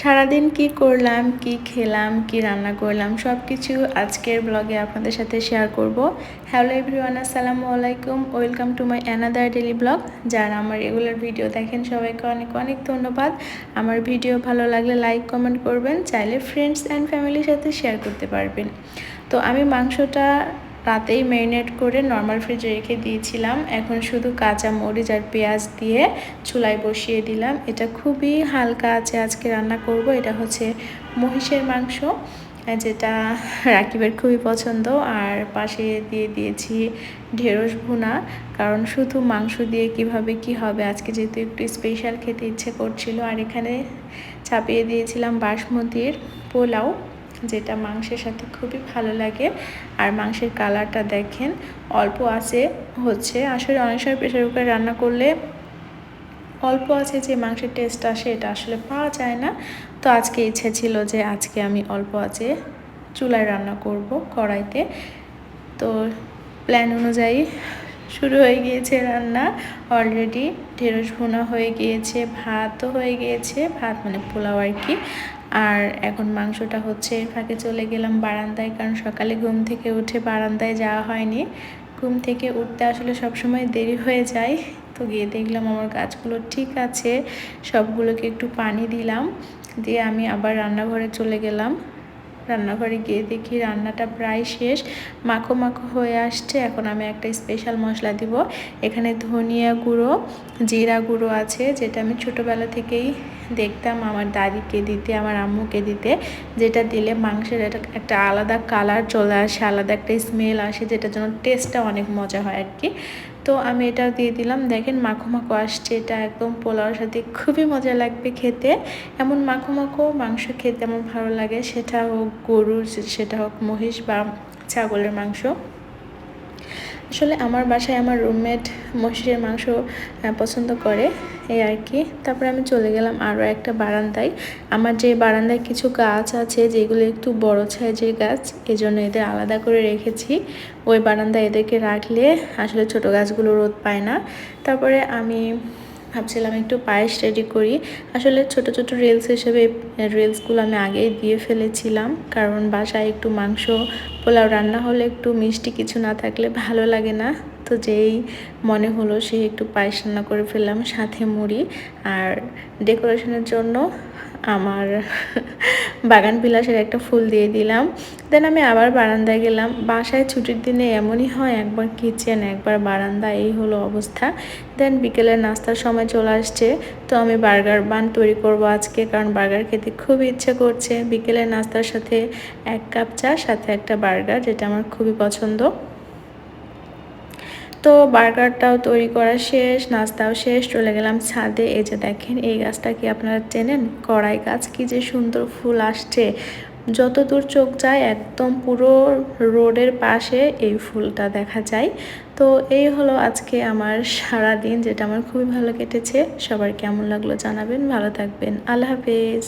সারাদিন কি করলাম, কি খেলাম, কি রান্না করলাম সব কিছু আজকের ব্লগে আপনাদের সাথে শেয়ার করব। হ্যালো এভরিওয়ান আসসালামু আলাইকুম welcome to my another daily vlog যারা আমার রেগুলার ভিডিও দেখেন, সবাইকে অনেক অনেক ধন্যবাদ। আমার ভিডিও ভালো লাগলে লাইক কমেন্ট করবেন, চাইলে ফ্রেন্ডস অ্যান্ড ফ্যামিলির সাথে শেয়ার করতে পারবেন। তো আমি মাংসটা রাতেই ম্যারিনেট করে নর্মাল ফ্রিজে রেখে দিয়েছিলাম। এখন শুধু কাঁচা মরিচ আর পেঁয়াজ দিয়ে চুলায় বসিয়ে দিলাম। এটা খুবই হালকা আছে আজকে রান্না করব, এটা হচ্ছে মহিষের মাংস, যেটা রাকিবের খুবই পছন্দ। আর পাশে দিয়ে দিয়েছি ঢেঁড়স ভুনা, কারণ শুধু মাংস দিয়ে কীভাবে কি হবে? আজকে যেহেতু একটু স্পেশাল খেতে ইচ্ছে করছিল। আর এখানে চাপিয়ে দিয়েছিলাম বাসমতির পোলাও। যেটা মাংসের সাথে খুবই ভালো লাগে। আর মাংসের কালারটা দেখেন, অল্প আছে, হচ্ছে। আসলে অনেক সময় প্রেশার কুকারে রান্না করলে অল্প আছে যে মাংসের টেস্ট আসে এটা আসলে পাওয়া যায় না। তো আজকে ইচ্ছে ছিল যে আজকে আমি অল্প আছে চুলায় রান্না করব কড়াইতে। তো প্ল্যান অনুযায়ী শুরু হয়ে গিয়েছে রান্না। অলরেডি ঢেঁড়স ভুনা হয়ে গিয়েছে, ভাতও হয়ে গিয়েছে। ভাত মানে পোলাও আর কি। আর এখন মাংসটা হচ্ছে ফাঁকে চলে গেলাম বারান্দায়, কারণ সকালে ঘুম থেকে উঠে বারান্দায় যাওয়া হয়নি। ঘুম থেকে উঠতে আসলে সবসময় দেরি হয়ে যায়। তো গিয়ে দেখলাম আমার গাছগুলো ঠিক আছে, সবগুলোকে একটু পানি দিলাম, দিয়ে আমি আবার রান্নাঘরে চলে গেলাম। রান্নাঘরে গিয়ে দেখি রান্নাটা প্রায় শেষ। মাখো মাখো হয়ে আসছে। এখন আমি একটা স্পেশাল মশলা দিব। এখানে ধনিয়া গুঁড়ো, জিরা গুঁড়ো আছে, যেটা আমি ছোটোবেলা থেকেই দেখতাম আমার দাদিকে দিতে, আমার আম্মুকে দিতে। যেটা দিলে মাংসের একটা আলাদা কালার চলে আসে, আলাদা একটা স্মেল আসে যেটার জন্য টেস্টটা অনেক মজা হয় আর কি তো আমি এটা দিয়ে দিলাম। দেখেন মাখো মাখো আসছে। এটা একদম পোলাওর সাথে খুবই মজা লাগবে খেতে। এমন মাখো মাখো মাংস খেতে আমার ভালো লাগে। সেটা হোক গরুর, সেটা হোক মহিষ বা ছাগলের মাংস। আসলে আমার বাসায় আমার রুমমেট মহিষের মাংস পছন্দ করে, এই আর কি। তারপরে আমি চলে গেলাম আরও একটা বারান্দায়। আমার যে বারান্দায় কিছু গাছ আছে, যেগুলো একটু বড় যে গাছ এই জন্য এদের আলাদা করে রেখেছি। ওই বারান্দায় এদেরকে রাখলে আসলে ছোট গাছগুলো রোদ পায় না। তারপরে আমি ভাবছিলাম একটু পায়েস রেডি করি। আসলে ছোট ছোট রিলস হিসেবে রিলসগুলো আমি আগেই দিয়ে ফেলেছিলাম। কারণ বাসায় একটু মাংস, পোলাও রান্না হলে একটু মিষ্টি কিছু না থাকলে ভালো লাগে না। তো যেই মনে হলো সে একটু পায়েস রান্না করে ফেললাম, সাথে মুড়ি। আর ডেকোরেশনের জন্য আমার বাগান বিলাসের একটা ফুল দিয়ে দিলাম। দেন আমি আবার বারান্দায় গেলাম। বাসায় ছুটির দিনে এমনই হয়, একবার কিচেন একবার বারান্দা, এই হলো অবস্থা। দেন বিকেলের নাস্তার সময় চলে আসছে। তো আমি বার্গার বান তৈরি করব আজকে, কারণ বার্গার খেতে খুব ইচ্ছে করছে। বিকেলের নাস্তার সাথে এক কাপ চা, সাথে একটা বার্গার, যেটা আমার খুবই পছন্দ। তো বার্গারটাও তৈরি করা শেষ, নাস্তাও শেষ, চলে গেলাম ছাদে। এই যে দেখেন, এই গাছটা কি আপনারা চেনেন? কড়াই গাছ, কি যে সুন্দর ফুল আসছে। যত দূর চোখ যায়, একদম পুরো রোডের পাশে এই ফুলটা দেখা যায়। তো এই হলো আজকে আমার সারা দিন যেটা আমার খুবই ভালো কেটেছে। সবার কেমন লাগল জানাবেন, ভালো থাকবেন। আল্লাহ হাফেজ।